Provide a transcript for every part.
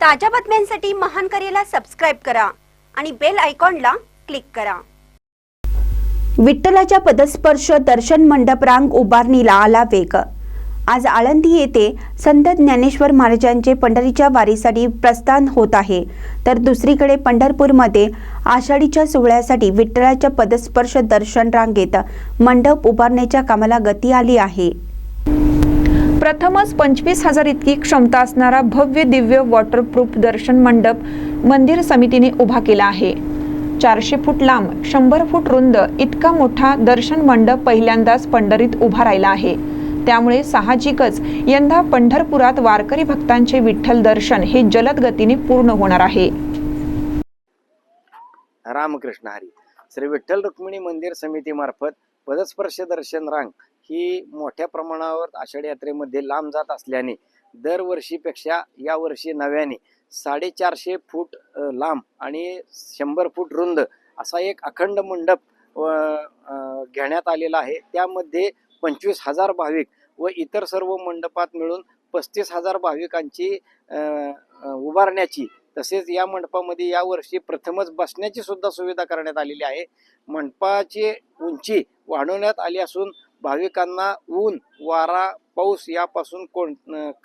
ताज्या बातम्यांसाठी महान करेला सबस्क्राईब करा आणि बेल आयकॉनला क्लिक करा. विठ्ठलाच्या पदस्पर्श दर्शन मंडप रांग उभारणीला आला वेग. आज आळंदी येथे संत ज्ञानेश्वर महाराजांचे पंढरीच्या वारीसाठी प्रस्थान होत आहे. तर दुसरीकडे पंढरपूरमध्ये आषाढीच्या सोहळ्यासाठी विठ्ठलाच्या पदस्पर्श दर्शन रांगेत मंडप उभारण्याच्या कामाला गती आली आहे. प्रथमच पंचवीस हजार इतकी क्षमता असणारा भव्य दिव्य वॉटरप्रूफ दर्शन मंडप मंदिर समितीने उभा केला आहे. चारशे फूट लांब शंभर फूट रुंद इतका मोठा दर्शन मंडप पहिल्यांदाच पंढरीत उभा राहिला आहे. त्यामुळे साहजिकच यंदा पंढरपुरात वारकरी भक्तांचे विठ्ठल दर्शन हे जलद गतीने पूर्ण होणार आहे. रामकृष्ण हरी. श्री विठ्ठल रुक्मिणी मंदिर समितीमार्फत पदस्पर्श दर्शन रांग ही मोठ्या प्रमाणावर आषाढी यात्रेमध्ये लांब जात असल्याने दरवर्षीपेक्षा यावर्षी नव्याने साडेचारशे फूट लांब आणि शंभर फूट रुंद असा एक अखंड मंडप घेण्यात आलेला आहे. त्यामध्ये पंचवीस हजार भाविक व इतर सर्व मंडपात मिळून पस्तीस हजार भाविकांची उभारण्याची तसेच या मंडपामध्ये यावर्षी प्रथमच बसण्याची सुद्धा सुविधा करण्यात आलेली आहे. मंडपाची उंची वाढवण्यात आली असून भाविकांना ऊन वारा पाऊस यापासून कोण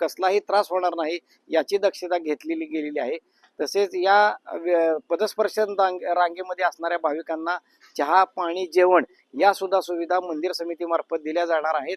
कसलाही त्रास होणार नाही याची दक्षता घेतलेली गेलेली आहे. तसेच या व्य- पदस्पर्श रांग- रांगेमध्ये असणाऱ्या भाविकांना चहा पाणी जेवण या सुद्धा सुविधा मंदिर समितीमार्फत दिल्या जाणार आहेत.